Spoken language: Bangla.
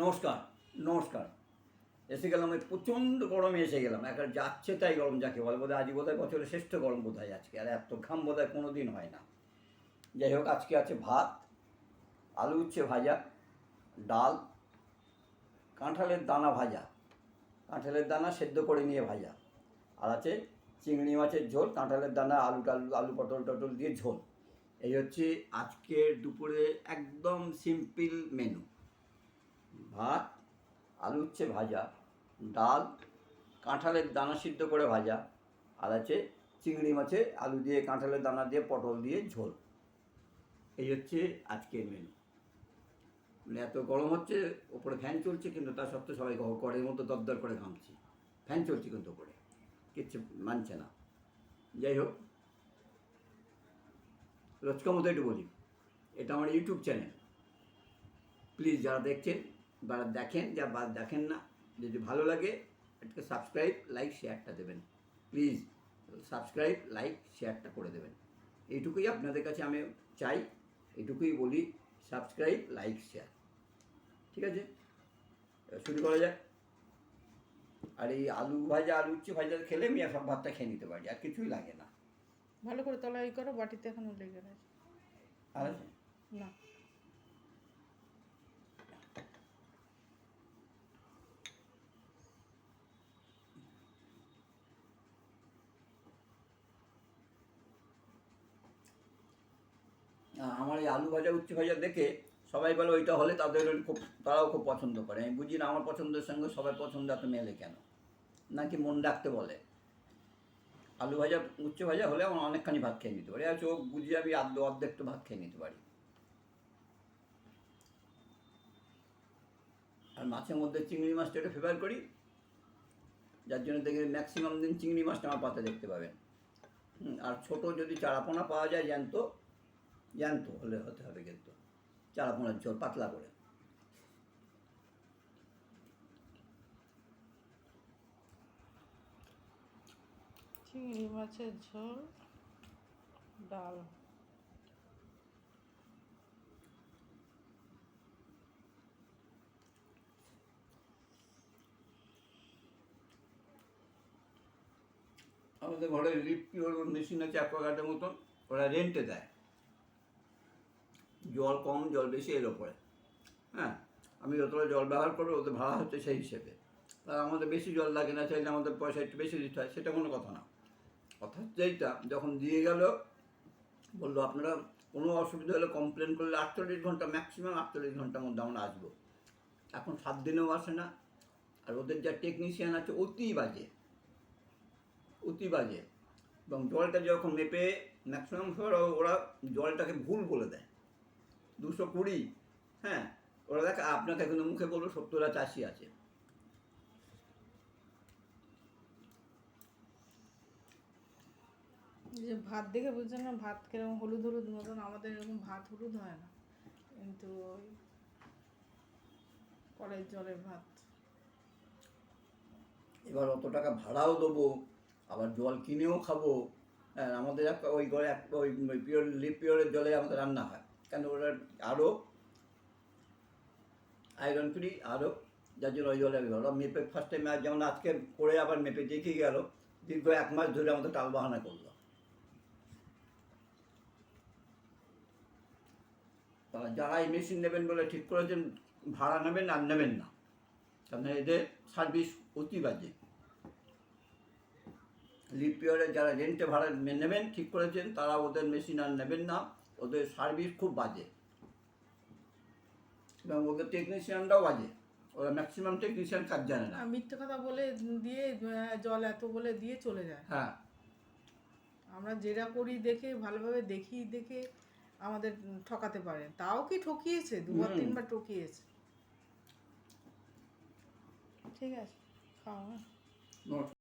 নমস্কার নমস্কার। এসে গেলাম ওই প্রচণ্ড গরমে এসে গেলাম। একবার যাচ্ছে তাই গরম যাকে বলে, বোধহয় আজ বোধহয় বছরের শ্রেষ্ঠ গরম বোধহয় আজকে। আর এত ঘাম বোধহয় কোনো দিন হয় না। যাই হোক, আজকে আছে ভাত, আলু উচ্ছে ভাজা, ডাল, কাঁঠালের দানা ভাজা। কাঁঠালের দানা সেদ্ধ করে নিয়ে ভাজা। আর আছে চিংড়ি মাছের ঝোল, কাঁঠালের দানা, আলু টালু, আলু পটল টটল দিয়ে ঝোল। এই হচ্ছে আজকের দুপুরে একদম সিম্পল মেনু ভাত, আলু উচ্ছে ভাজা, ডাল, কাঁঠালের দানা সিদ্ধ করে ভাজা, আর আছে চিংড়ি মাছে আলু দিয়ে, কাঁঠালের দানা দিয়ে, পটল দিয়ে ঝোল। এই হচ্ছে আজকের মেনু মানে এত গরম হচ্ছে, ওপরে ফ্যান চলছে, কিন্তু তা সত্ত্বেও সবাই ঘরের মতো দরদর করে ঘামছি। ফ্যান চলছে কিন্তু ওপরে, কিচ্ছু মানছে না। যাই হোক রোজকা মতো একটু বলি। এটা আমার ইউটিউব চ্যানেল প্লিজ যারা দেখছেন বা দেখেন যা বা দেখেন না। যদি ভালো লাগে একটা সাবস্ক্রাইব লাইক শেয়ারটা দেবেন। প্লিজ সাবস্ক্রাইব লাইক শেয়ারটা করে দেবেন। এইটুকুই আপনাদের কাছে আমি চাই এটুকুই বলি সাবস্ক্রাইব লাইক শেয়ার ঠিক আছে? শুরু করা যাক। আর এই আলু ভাজা আলু উচ্ছে ভাজা খেলে আমি সব ভাতটা খেয়ে নিতে পারি আর কিছুই লাগে না। ভালো করে তলাই করো বাটিতে এখন লেগে আছে। আর আছে? না আহ, আমার এই আলু ভাজা, উচ্ছে ভাজা দেখে সবাই বলে ওইটা হলে তাদের খুব, তারাও খুব পছন্দ করে। আমি বুঝি না আমার পছন্দের সঙ্গে সবাই পছন্দ এত মেলে কেন? নাকি মন ডাকতে বলে? আলু ভাজা, উচ্ছে ভাজা হলে আমার অনেকখানি ভাত খেয়ে নিতে পারি। আর চোখ বুঝিয়ে আমি আধ অর্ধেক তো ভাত খেয়ে নিতে পারি। আর মাছের মধ্যে চিংড়ি মাছটা একটু ফেভার করি। যার জন্য দেখে ম্যাক্সিমাম দিন চিংড়ি মাছটা আমার পাতে দেখতে পাবেন। আর ছোট যদি চারাপোনা পাওয়া যায় জ্যান্ত জ্যান্ত হলে হতে হবে কিন্তু। চারাপোনার ঝোল পাতলা করে। চিংড়ি মাছের ঝোল ডাল। আমাদের ঘরে লিপ পিওর মেশিন আছে অ্যাকোয়াগার্ডের মতন ওরা রেন্টে দেয়। জল কম, জল বেশি এর ওপরে। হ্যাঁ আমি যতটা জল ব্যবহার করব ওদের ভাড়া হচ্ছে সেই হিসেবে। আর আমাদের বেশি জল লাগে না, চাইলে আমাদের পয়সা একটু বেশি দিতে হয়, সেটা কোনো কথা না। অর্থাৎ যেইটা, যখন দিয়ে গেল, বলল আপনারা কোনো অসুবিধা হলে কমপ্লেন করলে আটচল্লিশ ঘণ্টা ম্যাক্সিমাম আটচল্লিশ ঘণ্টার মধ্যে আমরা আসব। এখন সাত দিনেও আসে না, আর ওদের যা টেকনিশিয়ান আছে, অতি বাজে। অতি বাজে। এবং জলটা যখন মেপে ম্যাক্সিমাম ওরা জলটাকে ভুল বলে দেয়। দুশো কুড়ি হ্যাঁ? ওরা দেখ আপনাকে কিন্তু মুখে বলব সত্তর আছে। আশি আছে যে ভাত দেখে বুঝছেন না ভাত কীরকম হলুদ হলুদ মতন আমাদের এরকম ভাত হলুদ হয় না। কিন্তু ওই কলের জলের ভাত। এবার অত টাকা ভাড়াও দেবো আবার জল কিনেও খাব। হ্যাঁ আমাদের একটা ওই ঘরে একটা ওই পিওর লিপ পিওরের জলে আমাদের রান্না হয়। কেন ওরা আরও আয়রন ফ্রি আরও যার জন্য ওই জলে মেপে ফার্স্ট টাইম যেমন আজকে করে আবার মেপে দেখে গেল, দীর্ঘ এক মাস ধরে আমাদের টাল বাহানা করল। যারা এই মেশিন নেবেন বলে ঠিক করেছেন, ভাড়া নেবেন আর নেবেন না। কারণ এদের সার্ভিস অতি বাজে। লিপিওরে যারা রেন্টে ভাড়া নেবেন, ঠিক করেছেন, তারা ওদের মেশিন আর নেবেন না। ওদের সার্ভিস খুব বাজে। এবং ওদের টেকনিশিয়ানরাও বাজে। ওরা ম্যাক্সিমাম টেকনিশিয়ান কাজ জানে না। মিথ্যে কথা বলে দিয়ে জল এত বলে দিয়ে চলে যায়। হ্যাঁ। আমরা যেটা করি দেখে ভালোভাবে দেখি দেখে আমাদের ঠকাতে পারে। তাও কি ঠকিয়েছে? দুবার তিনবার ঠকিয়েছে। ঠিক আছে খাওয়া নমস্কার।